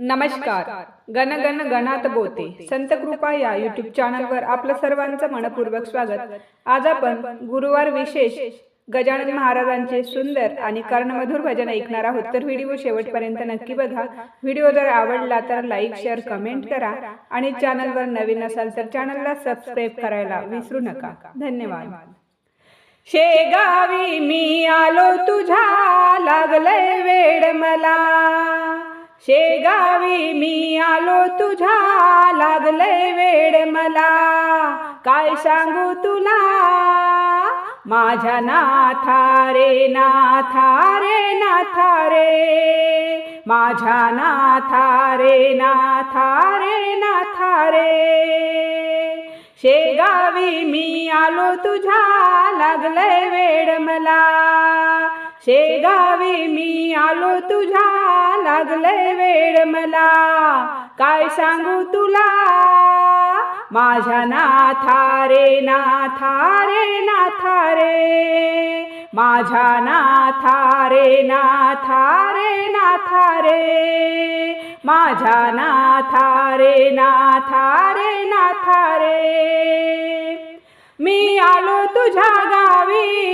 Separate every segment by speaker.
Speaker 1: नमस्कार. गण गण गणात बोते. संत कृपा या युट्यूब चॅनलवर आपलं सर्वांचं मनपूर्वक स्वागत. आज आपण गुरुवार विशेष गजानन महाराजांचे सुंदर आणि कर्णमधुर भजन ऐकणार आहोत. तर व्हिडिओ शेवटपर्यंत नक्की बघा. व्हिडिओ जर आवडला तर लाईक शेअर कमेंट करा आणि चॅनलवर नवीन असाल तर चॅनलला सबस्क्राईब करायला विसरू नका. धन्यवाद. शेगावी मी आलो तुझ्या लागलंय वेड मला. शेगा तुझ्या लागलंय वेड मला. काय सांगू तुला? माझ्या नाथा रे नाथा रे नाथा रे. माझ्या नाथा रे नाथा रे नाथा रे. शेगावी मी आलो तुझ्या लागलंय वेड मला. शेगावी मी आलो तुझ्या लागलंय वेळ मला. काय सांगू तुला? माझ्या नाथा रे नाथा रे नाथा रे. माझ्या नाथा रे नाथा रे नाथा रे. माझ्या नाथा रे नाथा रे नाथा रे. मी आलो तुझ्या गावी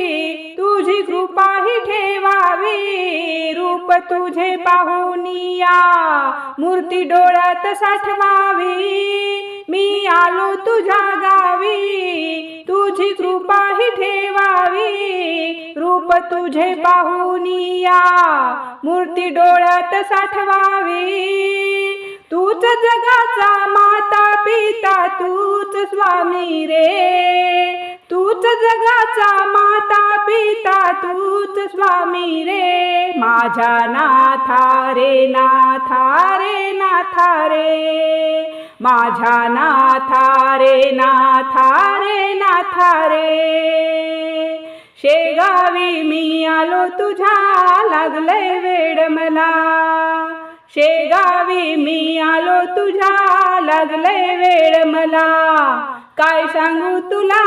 Speaker 1: तुझी कृपा ही ठेवावी. रूप तुझे पाहुनिया मूर्ती डोळ्यात साठवावी. मी आलो तुझ्या गावी. तुझी कृपा ही ठेवावी. रूप तुझे पाहुनिया मूर्ती डोळ्यात साठवावी. तूच जगाचा माता पिता तूच स्वामी रे. तूच जगाचा माता पिता तूच स्वामी रे. माझ्या नाथा रे नाथा रे नाथा रे. माझ्या नाथा रे नाथा रे नाथा रे. शेगावी मी आलो तुझ्या लागलंय वेड मला. शेगावी मी आलो तुझ्या लागलंय वेळ मला. काय सांगू तुला?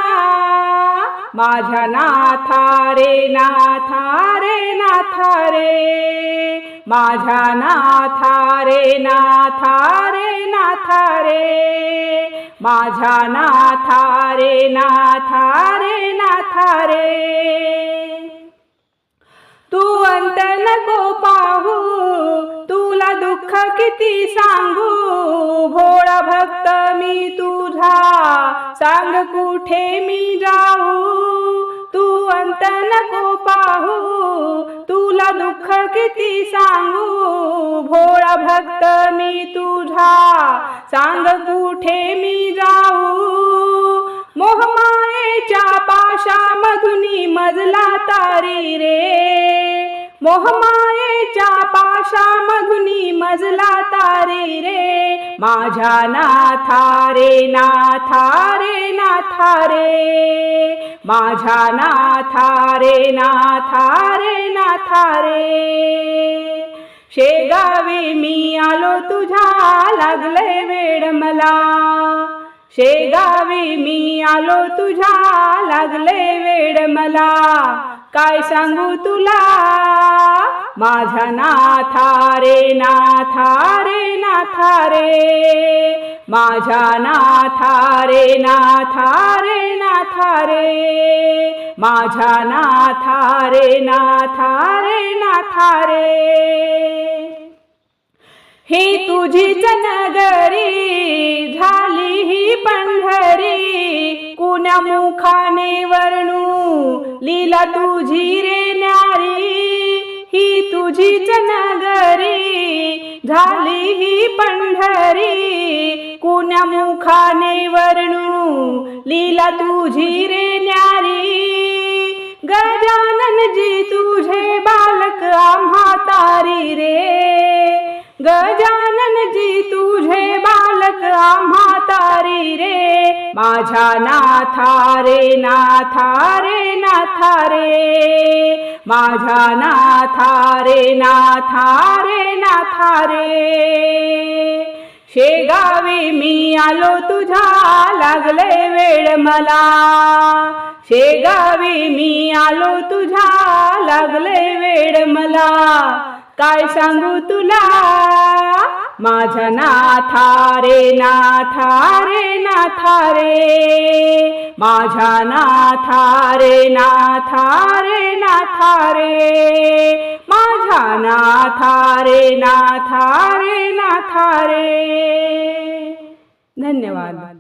Speaker 1: माझ्या नाथा रे नाथा रे नाथा रे. माझ्या नाथा रे नाथा रे नाथा रे. माझ्या नाथा रे नाथा रे नाथा रे तू अंत नको पाहू तुला दुःख किती सांगू? भोळा भक्त मी तुझा. सांग कुठे मी जाऊ? तू अंत नको पाहू. तुला दुःख किती सांगू? भोळा भक्त मी तुझा. सांग कुठे मी जाऊ? मोहमायेच्या पाशामधुनी मजला तारी रे. मोहमायेच्या पाशामधुनी मजला तारे रे. माझ्या नाथा रे नाथा रे नाथा रे. माझ्या नाथा रे नाथा रे नाथा रे. शेगावी मी आलो तुझ्या लागले वेड मला. शेगावी मी आलो तुझ्या लागले वेड मला. काय सांगू तुला? माझ्या नाथा रे नाथा रे नाथा रे. माझ्या नाथा रे नाथा रे नाथा रे. माझ्या नाथा रे नाथा रे नाथा रे. हे तुझीच नगरी झाली ही पंढरी. कुण्या मुखाने वर्णू लीला तुझी रे. तुझीच नगरी झाली ही पंढरी. कुण्या मुखाने वर्णू लीला तुझी रे न्यारी. गजाननजी तुझे बालक आम्हा तारी रे. गजाननजी तुझे बालक म्हातारी रे माझ्या नाथा रे नाथा रे नाथा रे. माझ्या नाथा रे नाथा रे नाथा रे. शेगावी मी आलो तुझ्या लागले वेळ मला. शेगावी मी आलो तुझ्या लागले वेळ मला. काय सांगू तुला? माझ्या नाथा रे नाथा रे नाथा रे. माझ्या नाथा रे नाथा रे नाथा रे. माझ्या नाथा रे नाथा रे नाथा रे. धन्यवाद.